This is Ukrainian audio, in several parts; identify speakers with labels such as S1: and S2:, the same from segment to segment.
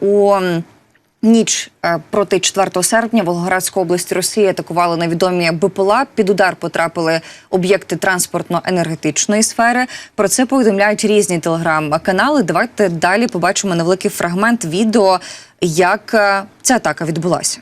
S1: у ніч е, проти 4 серпня Волгоградську область Росії атакували невідомі БПЛА. Під удар потрапили об'єкти транспортно-енергетичної сфери. Про це повідомляють різні телеграм-канали. Давайте далі побачимо невеликий фрагмент відео, як е, ця атака відбулася.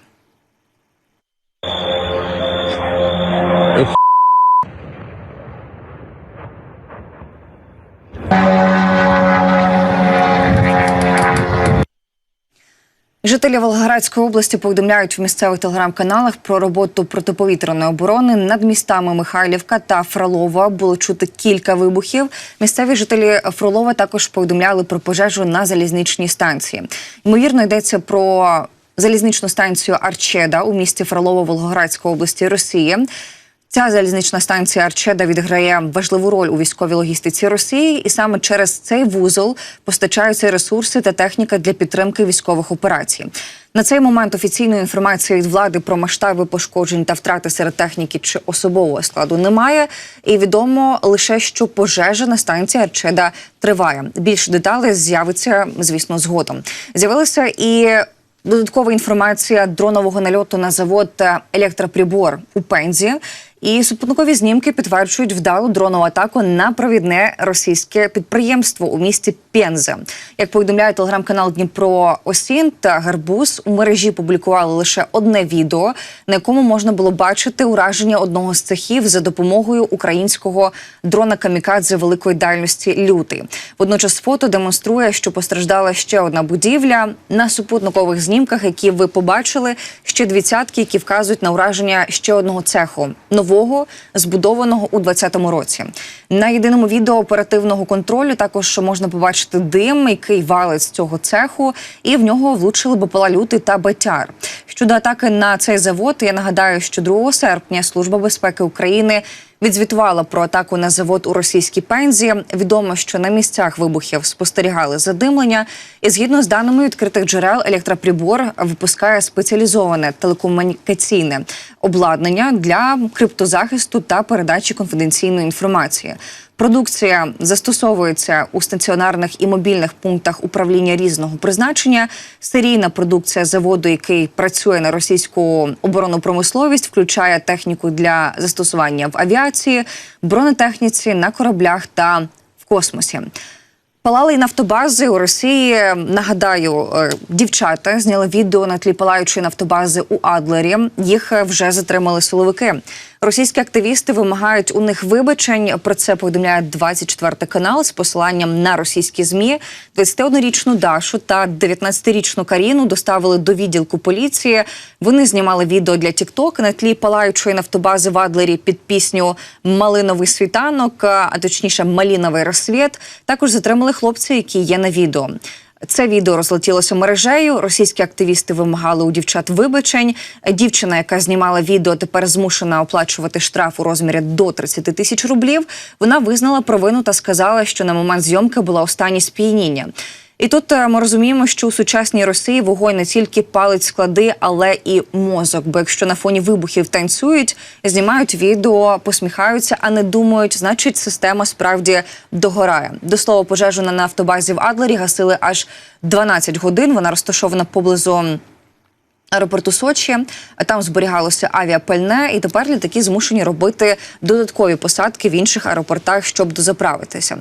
S1: Жителі Волгоградської області повідомляють в місцевих телеграм-каналах про роботу протиповітряної оборони над містами Михайлівка та Фролова. Було чути кілька вибухів. Місцеві жителі Фролова також повідомляли про пожежу на залізничній станції. Ймовірно, йдеться про залізничну станцію Арчеда у місті Фролово Волгоградської області Росії. Ця залізнична станція Арчеда відграє важливу роль у військовій логістиці Росії, і саме через цей вузол постачаються ресурси та техніка для підтримки військових операцій. На цей момент офіційної інформації від влади про масштаби пошкоджень та втрати серед техніки чи особового складу немає. І відомо лише, що пожежа на станції Арчеда триває. Більше деталей з'явиться, звісно, згодом. З'явилася і Додаткова інформація дронового нальоту на завод електроприбор у Пензі. І супутникові знімки підтверджують вдалу дронову атаку на провідне російське підприємство у місті Пенза. Як повідомляє телеграм-канал Дніпро Осін та Гарбуз, у мережі публікували лише одне відео, на якому можна було бачити ураження одного з цехів за допомогою українського дрона камікадзе великої дальності лютий. Водночас фото демонструє, що постраждала ще одна будівля на супутникових знімках, які ви побачили, ще дві цятки, які вказують на ураження ще одного цеху нового, збудованого у 2020 році. На єдиному відео оперативного контролю також можна побачити дим, який валить з цього цеху, і в нього влучили бопалалюти та Бетяр. Щодо атаки на цей завод, я нагадаю, що 2 серпня Служба безпеки України відзвітувала про атаку на завод у російській пензі. Відомо, що на місцях вибухів спостерігали задимлення, і згідно з даними відкритих джерел, електроприбор випускає спеціалізоване телекомунікаційне обладнання для криптозахисту та передачі конфіденційної інформації. Продукція застосовується у стаціонарних і мобільних пунктах управління різного призначення. Серійна продукція заводу, який працює на російську оборонну промисловість, включає техніку для застосування в авіації, бронетехніці на кораблях та в космосі. Палали нафтобази у Росії. Нагадаю, е, дівчата зняли відео на тлі палаючої нафтобази у Адлері. Їх е, вже затримали силовики. Російські активісти вимагають у них вибачень. Про це повідомляє 24 канал з посиланням на російські змі. 21-річну Дашу та 19-річну Каріну доставили до відділку поліції. Вони знімали відео для TikTok на тлі палаючої нафтобази в Адлері під пісню Малиновий світанок, а точніше Маліновий розсвіт. Також затримали хлопця, які є на відео. Це відео розлетілося мережею. Російські активісти вимагали у дівчат вибачень. Дівчина, яка знімала відео, тепер змушена оплачувати штраф у розмірі до 30 тисяч рублів. Вона визнала провину та сказала, що на момент зйомки була останні сп'яніння. І тут е, ми розуміємо, що у сучасній Росії вогонь не тільки палить склади, але і мозок. Бо якщо на фоні вибухів танцюють, знімають відео, посміхаються, а не думають, значить система справді догорає. До слова, пожежу на нафтобазі в Адлері гасили аж 12 годин. Вона розташована поблизу. Аеропорту Сочі там зберігалося авіапальне, і тепер літаки змушені робити додаткові посадки в інших аеропортах, щоб дозаправитися.